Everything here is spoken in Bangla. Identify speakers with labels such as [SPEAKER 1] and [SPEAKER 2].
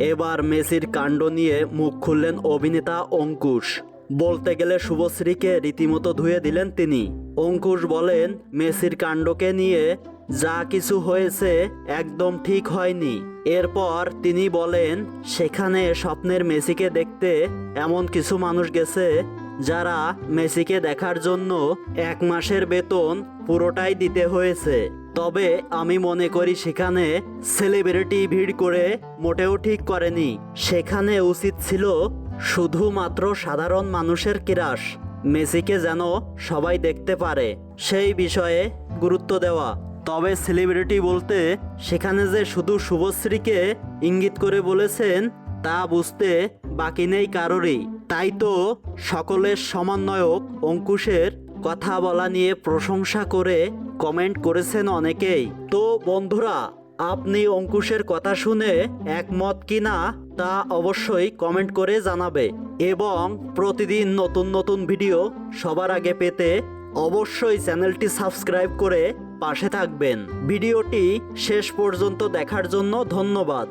[SPEAKER 1] এবার মেসির কাণ্ড নিয়ে মুখ খুললেন অভিনেতা অঙ্কুশ। বলতে গেলে শুভশ্রীকে রীতিমতো ধুয়ে দিলেন তিনি। অঙ্কুশ বলেন, মেসির কাণ্ডকে নিয়ে যা কিছু হয়েছে একদম ঠিক হয়নি। এরপর তিনি বলেন, সেখানে স্বপ্নের মেসিকে দেখতে এমন কিছু মানুষ গেছে যারা মেসিকে দেখার জন্য এক মাসের বেতন পুরোটাই দিতে হয়েছে। তবে আমি মনে করি সেখানে সেলিব্রিটি ভিড় করে মোটেও ঠিক করেনি। সেখানে উচিত ছিল শুধুমাত্র সাধারণ মানুষের কিরাস মেসিকে যেন সবাই দেখতে পারে, সেই বিষয়ে গুরুত্ব দেওয়া। তবে সেলিব্রিটি বলতে সেখানে যে শুধু শুভশ্রীকে ইঙ্গিত করে বলেছেন, তা বুঝতে বাকি নেই কারোরই। তাই তো সকলের সমন্বয়ক অঙ্কুশের কথা বলা নিয়ে প্রশংসা করে কমেন্ট করেছেন অনেকেই। তো বন্ধুরা, আপনি অঙ্কুশের কথা শুনে একমত কিনা তা অবশ্যই কমেন্ট করে জানাবে এবং প্রতিদিন নতুন নতুন ভিডিও সবার আগে পেতে অবশ্যই চ্যানেলটি সাবস্ক্রাইব করে পাশে থাকবেন। ভিডিওটি শেষ পর্যন্ত দেখার জন্য ধন্যবাদ।